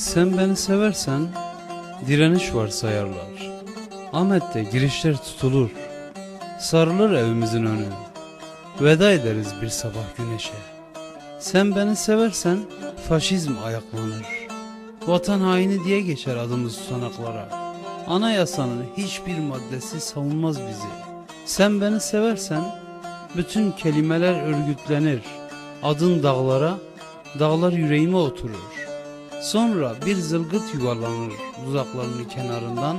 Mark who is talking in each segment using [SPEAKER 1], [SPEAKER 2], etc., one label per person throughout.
[SPEAKER 1] Sen beni seversen direniş var sayarlar. Ahmet'te girişler tutulur. Sarılır evimizin önü. Veda ederiz bir sabah güneşe. Sen beni seversen faşizm ayaklanır. Vatan haini diye geçer adımız tutanaklara. Anayasanın hiçbir maddesi savunmaz bizi. Sen beni seversen bütün kelimeler örgütlenir. Adın dağlara, dağlar yüreğime oturur. Sonra bir zılgıt yuvarlanır dudaklarının kenarından,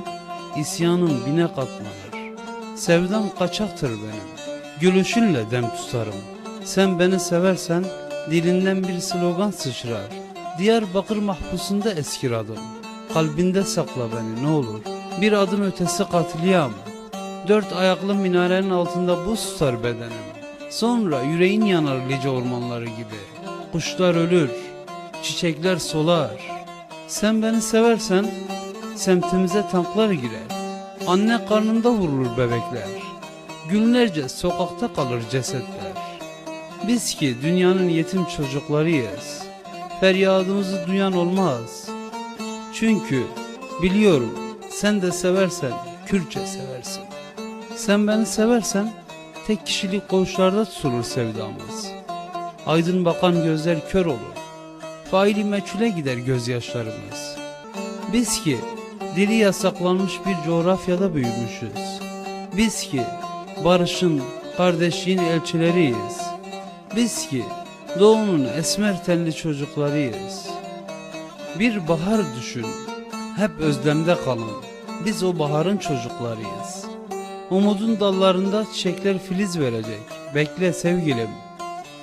[SPEAKER 1] isyanın bine katlanır. Sevdam kaçaktır benim, gülüşünle dem tutarım. Sen beni seversen dilinden bir slogan sıçrar. Diyarbakır mahpusunda eskir adım. Kalbinde sakla beni ne olur. Bir adım ötesi katliam. Dört ayaklı minarenin altında buz tutar bedenim. Sonra yüreğin yanar lice ormanları gibi. Kuşlar ölür, çiçekler solar. Sen beni seversen semtimize tanklar girer. Anne karnında vurulur bebekler. Günlerce sokakta kalır cesetler. Biz ki dünyanın yetim çocuklarıyız. Feryadımızı duyan olmaz. Çünkü biliyorum sen de seversen Kürtçe seversin. Sen beni seversen tek kişilik koğuşlarda tutulur sevdamız. Aydın bakan gözler kör olur. Faili meçhule gider gözyaşlarımız. Biz ki dili yasaklanmış bir coğrafyada büyümüşüz. Biz ki barışın, kardeşliğin elçileriyiz. Biz ki doğunun esmer tenli çocuklarıyız. Bir bahar düşün, hep özlemde kalın. Biz o baharın çocuklarıyız. Umudun dallarında çiçekler filiz verecek. Bekle sevgilim.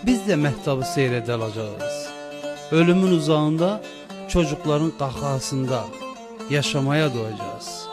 [SPEAKER 1] Biz de mehtabı seyrede alacağız. Ölümün uzağında, çocukların kahkahasında yaşamaya doğacağız.